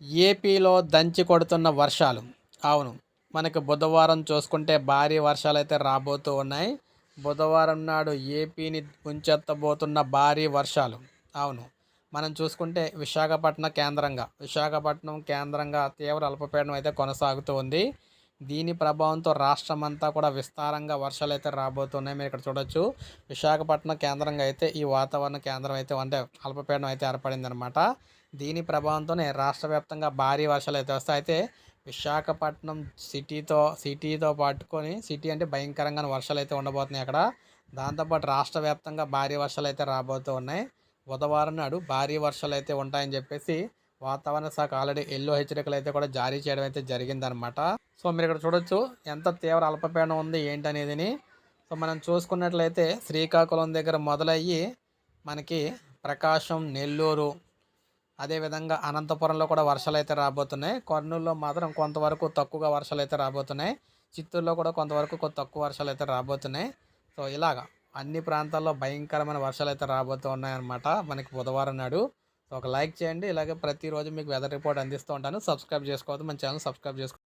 ఏపీలో దంచి కొడుతున్న వర్షాలు. అవును మనకి బుధవారం చూసుకుంటే భారీ వర్షాలు అయితే రాబోతూ ఉన్నాయి. బుధవారం నాడు ఏపీని ముంచెత్తబోతున్న భారీ వర్షాలు. అవును మనం చూసుకుంటే విశాఖపట్నం కేంద్రంగా విశాఖపట్నం కేంద్రంగా తీవ్ర అల్పపీడనం అయితే కొనసాగుతూ ఉంది. దీని ప్రభావంతో రాష్ట్రం అంతా కూడా విస్తారంగా వర్షాలు అయితే రాబోతున్నాయి. మీరు ఇక్కడ చూడొచ్చు. విశాఖపట్నం కేంద్రంగా అయితే ఈ వాతావరణ కేంద్రం అయితే అంటే అల్పపీడనం అయితే ఏర్పడింది అనమాట దీని ప్రభావంతోనే రాష్ట్ర వ్యాప్తంగా భారీ వర్షాలు అయితే వస్తాయి. అయితే విశాఖపట్నం సిటీతో సిటీతో పట్టుకొని సిటీ అంటే భయంకరంగా వర్షాలు అయితే ఉండబోతున్నాయి అక్కడ. దాంతోపాటు రాష్ట్ర వ్యాప్తంగా భారీ వర్షాలు అయితే రాబోతూ ఉన్నాయి. బుధవారం నాడు భారీ వర్షాలు అయితే ఉంటాయని చెప్పేసి వాతావరణ శాఖ ఆల్రెడీ ఎల్లో హెచ్చరికలు అయితే కూడా జారీ చేయడం అయితే జరిగిందనమాట సో మీరు ఇక్కడ చూడొచ్చు ఎంత తీవ్ర అల్పపీడనం ఉంది ఏంటనేదిని. సో మనం చూసుకున్నట్లయితే శ్రీకాకుళం దగ్గర మొదలయ్యి మనకి ప్రకాశం నెల్లూరు అదేవిధంగా అనంతపురంలో కూడా వర్షాలు అయితే రాబోతున్నాయి. కర్నూలులో మాత్రం కొంతవరకు తక్కువగా వర్షాలు అయితే రాబోతున్నాయి. చిత్తూరులో కూడా కొంతవరకు తక్కువ వర్షాలు అయితే రాబోతున్నాయి. సో ఇలాగా అన్ని ప్రాంతాల్లో భయంకరమైన వర్షాలు అయితే రాబోతూ ఉన్నాయన్నమాట మనకి బుధవారం నాడు. సో ఒక లైక్ చేయండి. ఇలాగే ప్రతిరోజు మీకు వెదర్ రిపోర్ట్ అందిస్తూ ఉంటాను. సబ్స్క్రైబ్ చేసుకోవద్దు. మన ఛానల్ సబ్స్క్రైబ్ చేసుకో